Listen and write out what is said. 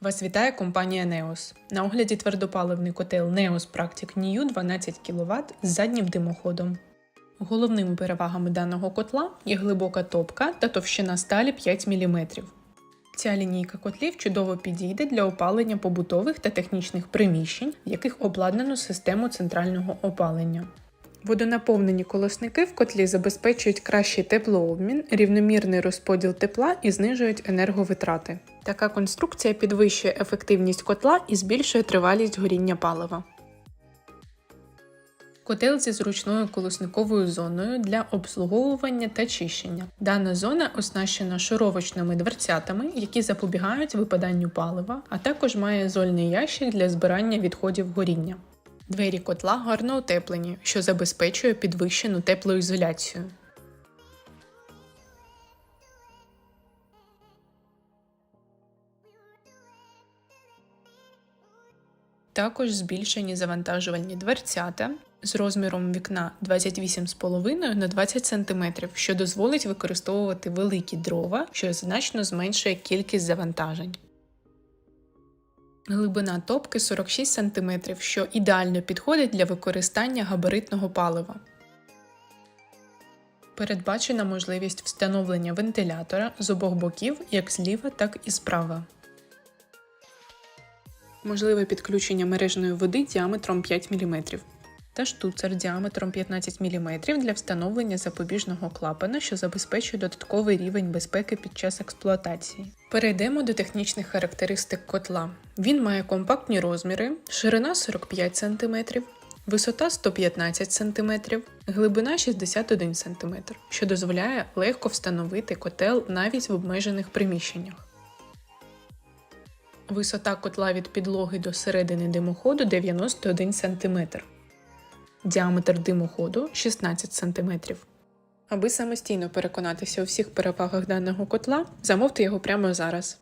Вас вітає компанія Neos. На огляді твердопаливний котел Neos Practic New 12 кВт з заднім димоходом. Головними перевагами даного котла є глибока топка та товщина сталі 5 мм. Ця лінійка котлів чудово підійде для опалення побутових та технічних приміщень, в яких обладнано систему центрального опалення. Водонаповнені колосники в котлі забезпечують кращий теплообмін, рівномірний розподіл тепла і знижують енерговитрати. Така конструкція підвищує ефективність котла і збільшує тривалість горіння палива. Котел зі зручною колосниковою зоною для обслуговування та чищення. Дана зона оснащена шуровочними дверцятами, які запобігають випаданню палива, а також має зольний ящик для збирання відходів горіння. Двері котла гарно утеплені, що забезпечує підвищену теплоізоляцію. Також збільшені завантажувальні дверцята з розміром вікна 28,5 на 20 см, що дозволить використовувати великі дрова, що значно зменшує кількість завантажень. Глибина топки 46 см, що ідеально підходить для використання габаритного палива. Передбачена можливість встановлення вентилятора з обох боків як зліва, так і справа. Можливе підключення мережної води діаметром 5 мм та штуцер діаметром 15 мм для встановлення запобіжного клапана, що забезпечує додатковий рівень безпеки під час експлуатації. Перейдемо до технічних характеристик котла. Він має компактні розміри, ширина 45 см, висота 115 см, глибина 61 см, що дозволяє легко встановити котел навіть в обмежених приміщеннях. Висота котла від підлоги до середини димоходу 91 см. Діаметр димоходу 16 см. Аби самостійно переконатися у всіх перевагах даного котла, замовте його прямо зараз.